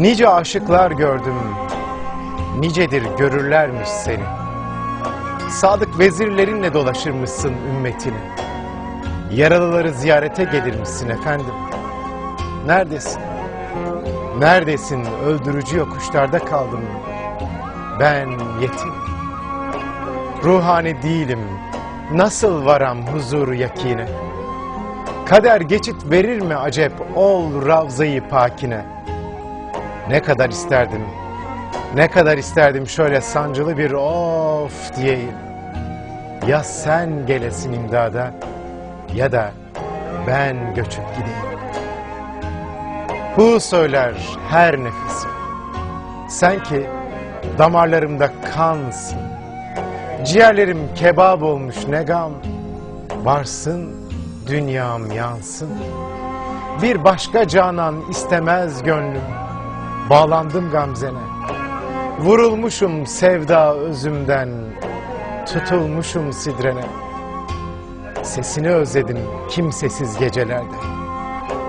Nice aşıklar gördüm, nicedir görürlermiş seni. Sadık vezirlerinle dolaşırmışsın ümmetini. Yaralıları ziyarete gelirmişsin efendim. Neredesin? Neredesin? Öldürücü yokuşlarda kaldım. Ben yetim. Ruhani değilim. Nasıl varam huzuru yakine? Kader geçit verir mi acep ol ravzayı pakine? Ne kadar isterdim, ne kadar isterdim şöyle sancılı bir of diyeyim. Ya sen gelesin imdada ya da ben göçüp gideyim. Hu söyler her nefesim. Sen ki damarlarımda kansın. Ciğerlerim kebap olmuş ne gam. Varsın dünyam yansın. Bir başka canan istemez gönlüm. Bağlandım gamzene. Vurulmuşum sevda özümden. Tutulmuşum sidrene. Sesini özledim kimsesiz gecelerde.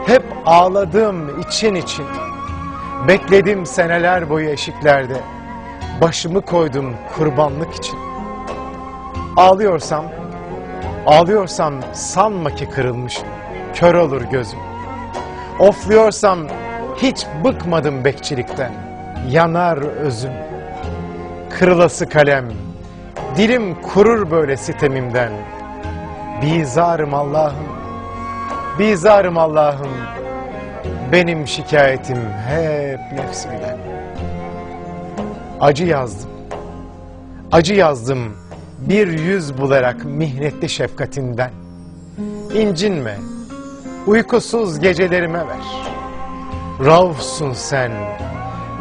Hep ağladım için için. Bekledim seneler boyu eşiklerde. Başımı koydum kurbanlık için. Ağlıyorsam, ağlıyorsam sanma ki kırılmış, kör olur gözüm. Ofluyorsam hiç bıkmadım bekçilikten, yanar özüm. Kırılası kalem, dilim kurur böyle sitemimden. Bizarım Allah'ım, bizarım Allah'ım. Benim şikayetim hep nefsimden. Acı yazdım, acı yazdım bir yüz bularak mihnetli şefkatinden. İncinme, uykusuz gecelerime ver. Raufsun sen,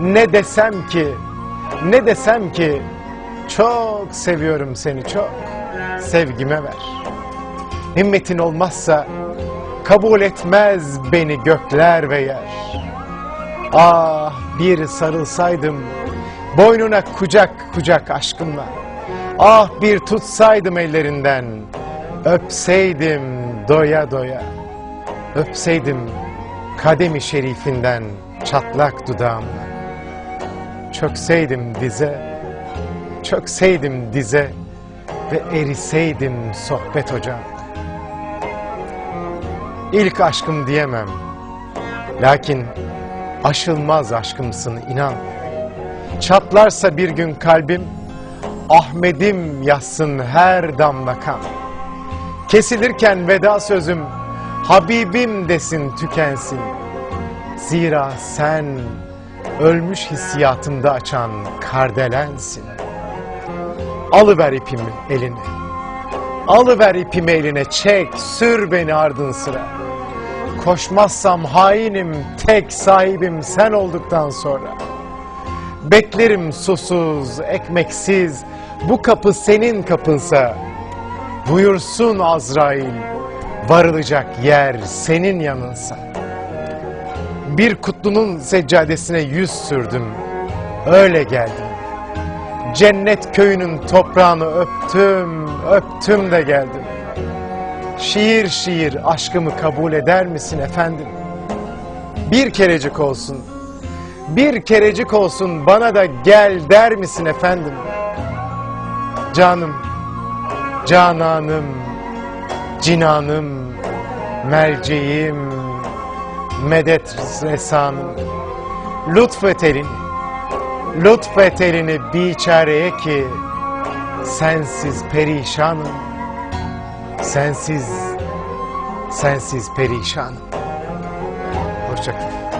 ne desem ki, ne desem ki, çok seviyorum seni çok, sevgime ver. Himmetin olmazsa kabul etmez beni gökler ve yer. Ah bir sarılsaydım boynuna kucak kucak aşkımla. Ah bir tutsaydım ellerinden, öpseydim doya doya. Öpseydim kademi şerifinden çatlak dudağımla. Çökseydim dize, çökseydim dize ve eriseydim sohbet ocağında. İlk aşkım diyemem. Lakin aşılmaz aşkımsın inan. Çatlarsa bir gün kalbim, Ahmet'im yazsın her damla kan. Kesilirken veda sözüm, Habibim desin tükensin. Zira sen ölmüş hissiyatımda açan kardelensin. Alıver ipimi eline. Alıver ipimi eline çek, sür beni ardın sıra. Koşmazsam hainim, tek sahibim sen olduktan sonra. Beklerim susuz, ekmeksiz, bu kapı senin kapınsa. Buyursun Azrail, varılacak yer senin yanınsa. Bir kutlunun seccadesine yüz sürdüm, öyle geldim. Cennet köyünün toprağını öptüm, öptüm de geldim. Şiir şiir aşkımı kabul eder misin efendim? Bir kerecik olsun, bir kerecik olsun bana da gel der misin efendim? Canım, cananım, cinanım, merceğim, medet resanım. Lütfet elini, lütfet elini biçareye ki sensiz perişanım. Sensiz, sensiz perişanım. Hoşçakalın.